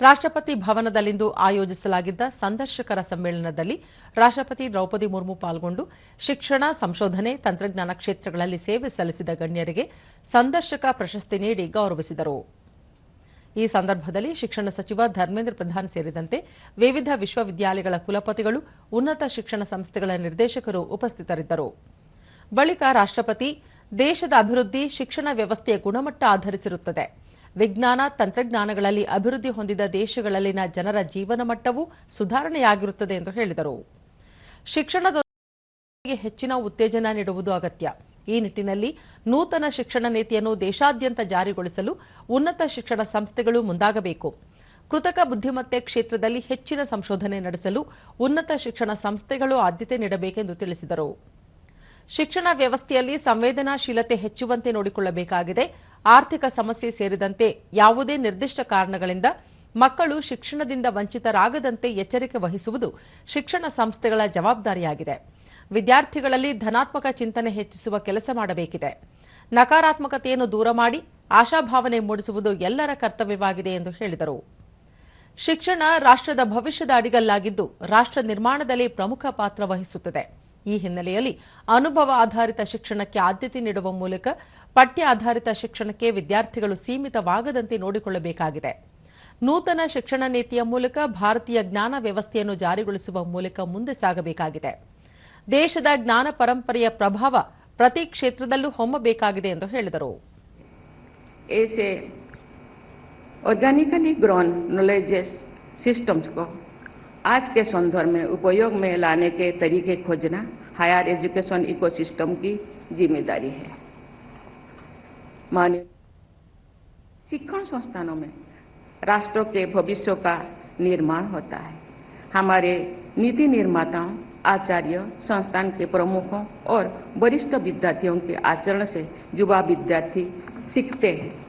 ರಾಷ್ಟ್ರಪತಿ ಭವನದಲ್ಲಿಂದು ಆಯೋಜಿಸಲಾಗಿದ್ದ ಸಂದರ್ಶಕರ ಸಮ್ಮೇಳನದಲ್ಲಿ ರಾಷ್ಟ್ರಪತಿ ದ್ರೌಪದಿ ಮುರ್ಮು ಪಾಲ್ಗೊಂಡು ಶಿಕ್ಷಣ, ಸಂಶೋಧನೆ, ತಂತ್ರಜ್ಞಾನ ಕ್ಷೇತ್ರಗಳಲ್ಲಿ ಸೇವೆ ಸಲ್ಲಿಸಿದ ಗಣ್ಯರಿಗೆ ಸಂದರ್ಶಕ ಪ್ರಶಸ್ತಿ ನೀಡಿ ಗೌರವಿಸಿದರು. ಈ ಸಂದರ್ಭದಲ್ಲಿ ಶಿಕ್ಷಣ ಸಚಿವ ಧರ್ಮೇಂದ್ರ ಪ್ರಧಾನ್ ಸೇರಿದಂತೆ ವಿವಿಧ ವಿಶ್ವವಿದ್ಯಾಲಯಗಳ ಕುಲಪತಿಗಳು, ಉನ್ನತ ಶಿಕ್ಷಣ ಸಂಸ್ಥೆಗಳ ನಿರ್ದೇಶಕರು ಉಪಸ್ಥಿತರಿದ್ದರು. ಬಳಿಕ ರಾಷ್ಟ್ರಪತಿ, ದೇಶದ ಅಭಿವೃದ್ಧಿ, ಶಿಕ್ಷಣ ವ್ಯವಸ್ಥೆಯ ಗುಣಮಟ್ಟ ಆಧರಿಸಿರುತ್ತದೆ. ವಿಜ್ಞಾನ, ತಂತ್ರಜ್ಞಾನಗಳಲ್ಲಿ ಅಭಿವೃದ್ಧಿ ಹೊಂದಿದ ದೇಶಗಳಲ್ಲಿನ ಜನರ ಜೀವನ ಮಟ್ಟವು ಸುಧಾರಣೆಯಾಗಿರುತ್ತದೆ ಎಂದು ಹೇಳಿದರು. ಶಿಕ್ಷಣದ ಹೆಚ್ಚಿನ ಉತ್ತೇಜನ ನೀಡುವುದು ಅಗತ್ಯ. ಈ ನಿಟ್ಟಿನಲ್ಲಿ ನೂತನ ಶಿಕ್ಷಣ ನೀತಿಯನ್ನು ದೇಶಾದ್ಯಂತ ಜಾರಿಗೊಳಿಸಲು ಉನ್ನತ ಶಿಕ್ಷಣ ಸಂಸ್ಥೆಗಳು ಮುಂದಾಗಬೇಕು. ಕೃತಕ ಬುದ್ಧಿಮತ್ತೆ ಕ್ಷೇತ್ರದಲ್ಲಿ ಹೆಚ್ಚಿನ ಸಂಶೋಧನೆ ನಡೆಸಲು ಉನ್ನತ ಶಿಕ್ಷಣ ಸಂಸ್ಥೆಗಳು ಆದ್ಯತೆ ನೀಡಬೇಕೆಂದು ತಿಳಿಸಿದರು. ಶಿಕ್ಷಣ ವ್ಯವಸ್ಥೆಯಲ್ಲಿ ಸಂವೇದನಾಶೀಲತೆ ಹೆಚ್ಚುವಂತೆ ನೋಡಿಕೊಳ್ಳಬೇಕಾಗಿದೆ. ಆರ್ಥಿಕ ಸಮಸ್ಯೆ ಸೇರಿದಂತೆ ಯಾವುದೇ ನಿರ್ದಿಷ್ಟ ಕಾರಣಗಳಿಂದ ಮಕ್ಕಳು ಶಿಕ್ಷಣದಿಂದ ವಂಚಿತರಾಗದಂತೆ ಎಚ್ಚರಿಕೆ ವಹಿಸುವುದು ಶಿಕ್ಷಣ ಸಂಸ್ಥೆಗಳ ಜವಾಬ್ದಾರಿಯಾಗಿದೆ. ವಿದ್ಯಾರ್ಥಿಗಳಲ್ಲಿ ಧನಾತ್ಮಕ ಚಿಂತನೆ ಹೆಚ್ಚಿಸುವ ಕೆಲಸ ಮಾಡಬೇಕಿದೆ. ನಕಾರಾತ್ಮಕತೆಯನ್ನು ದೂರ ಮಾಡಿ ಆಶಾಭಾವನೆ ಮೂಡಿಸುವುದು ಎಲ್ಲರ ಕರ್ತವ್ಯವಾಗಿದೆ ಎಂದು ಹೇಳಿದರು. ಶಿಕ್ಷಣ ರಾಷ್ಟ್ರದ ಭವಿಷ್ಯದ ಅಡಿಗಲ್ಲಾಗಿದ್ದು ರಾಷ್ಟ್ರ ನಿರ್ಮಾಣದಲ್ಲಿ ಪ್ರಮುಖ ಪಾತ್ರ ವಹಿಸುತ್ತದೆ. ಈ ಹಿನ್ನೆಲೆಯಲ್ಲಿ ಅನುಭವ ಆಧಾರಿತ ಶಿಕ್ಷಣಕ್ಕೆ ಆದ್ಯತೆ ನೀಡುವ ಮೂಲಕ ಪಠ್ಯ ಆಧಾರಿತ ಶಿಕ್ಷಣಕ್ಕೆ ವಿದ್ಯಾರ್ಥಿಗಳು ಸೀಮಿತವಾಗದಂತೆ ನೋಡಿಕೊಳ್ಳಬೇಕಾಗಿದೆ. ನೂತನ ಶಿಕ್ಷಣ ನೀತಿಯ ಮೂಲಕ ಭಾರತೀಯ ಜ್ಞಾನ ವ್ಯವಸ್ಥೆಯನ್ನು ಜಾರಿಗೊಳಿಸುವ ಮೂಲಕ ಮುಂದೆ ಸಾಗಬೇಕಾಗಿದೆ. ದೇಶದ ಜ್ಞಾನ ಪರಂಪರೆಯ ಪ್ರಭಾವ ಪ್ರತಿ ಕ್ಷೇತ್ರದಲ್ಲೂ ಹೊಮ್ಮಬೇಕಾಗಿದೆ ಎಂದು ಹೇಳಿದರು. ಆರ್ಗಾನಿಕಲಿ ಗ್ರೋನ್ knowledge systems आज के संदर्भ में उपयोग में लाने के तरीके खोजना हायर एजुकेशन इकोसिस्टम की ज़िम्मेदारी है। माननीय शिक्षण संस्थानों में राष्ट्र के भविष्य का निर्माण होता है। हमारे नीति निर्माताओं आचार्य, संस्थान के प्रमुखों और वरिष्ठ विद्यार्थियों के आचरण से युवा विद्यार्थी सीखते हैं।